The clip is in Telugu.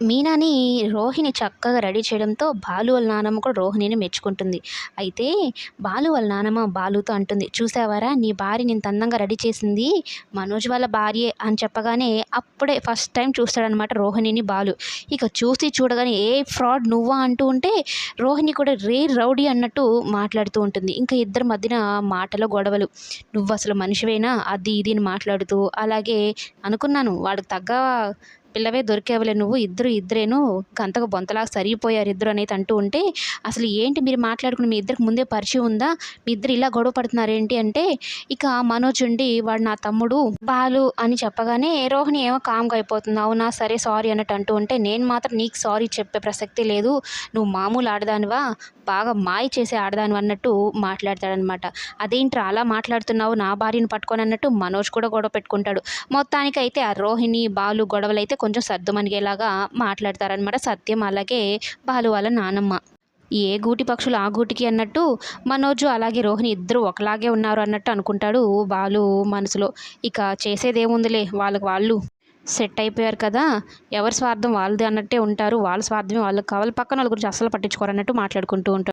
మీనాని రోహిణి చక్కగా రెడీ చేయడంతో బాలు వాళ్ళ నానమ్మ కూడా రోహిణిని మెచ్చుకుంటుంది. అయితే బాలు వాళ్ళ నానమ్మ బాలుతో అంటుంది చూసావారా నీ భార్య నేను అందంగా రెడీ చేసింది. మనోజ్ వాళ్ళ భార్యే అని చెప్పగానే అప్పుడే ఫస్ట్ టైం చూస్తాడనమాట రోహిణిని బాలు. ఇక చూసి చూడగానే ఏ ఫ్రాడ్ నువ్వా? అంటూ ఉంటే రోహిణి కూడా రే రౌడీ అన్నట్టు మాట్లాడుతూ ఉంటుంది. ఇంకా ఇద్దరి మధ్యన మాటల గొడవలు. నువ్వు అసలు మనిషివేనా? అది ఇది అని మాట్లాడుతూ అలాగే అనుకున్నాను. వాడికి తగ్గ పిల్లవే దొరికేవలే నువ్వు ఇద్దరు ఇద్దరేను గంతకు బొంతలాగా సరిగిపోయారు ఇద్దరు అనేది అంటూ ఉంటే అసలు ఏంటి మీరు మాట్లాడుకుని మీ ఇద్దరికి ముందే పరిచయం ఉందా? మీ ఇద్దరు ఇలా గొడవ పడుతున్నారు ఏంటి అంటే ఇక మనోజ్ ఉండి వాడు నా తమ్ముడు బాలు అని చెప్పగానే రోహిణి ఏమో కామ్గా అయిపోతుంది అవునా? సరే సారీ అన్నట్టు అంటూ ఉంటే నేను మాత్రం నీకు సారీ చెప్పే ప్రసక్తి లేదు నువ్వు మామూలు ఆడదానివా? బాగా మాయ చేసే ఆడదాని అన్నట్టు మాట్లాడతాడనమాట అదేంట్రా అలా మాట్లాడుతున్నావు? నా భార్యను పట్టుకొని అన్నట్టు మనోజ్ కూడా గొడవ పెట్టుకుంటాడు. మొత్తానికి అయితే ఆ రోహిణి బాలు గొడవలు అయితే కొంచెం సర్దుమనిగేలాగా మాట్లాడతారనమాట సత్యం అలాగే బాలు వాళ్ళ నానమ్మ. ఏ గూటి పక్షులు ఆ గూటికి అన్నట్టు మనోజు అలాగే రోహిణి ఇద్దరు ఒకలాగే ఉన్నారు అన్నట్టు అనుకుంటాడు బాలు మనసులో. ఇక చేసేదేముందిలే వాళ్ళకి వాళ్ళు. సెట్ అయిపోయారు కదా ఎవరి స్వార్థం వాళ్ళది అన్నట్టే ఉంటారు. వాళ్ళ స్వార్థమే వాళ్ళకి కావాలి. పక్కన వాళ్ళ గురించి అస్సలు పట్టించుకోరు అన్నట్టు మాట్లాడుకుంటూ ఉంటారు.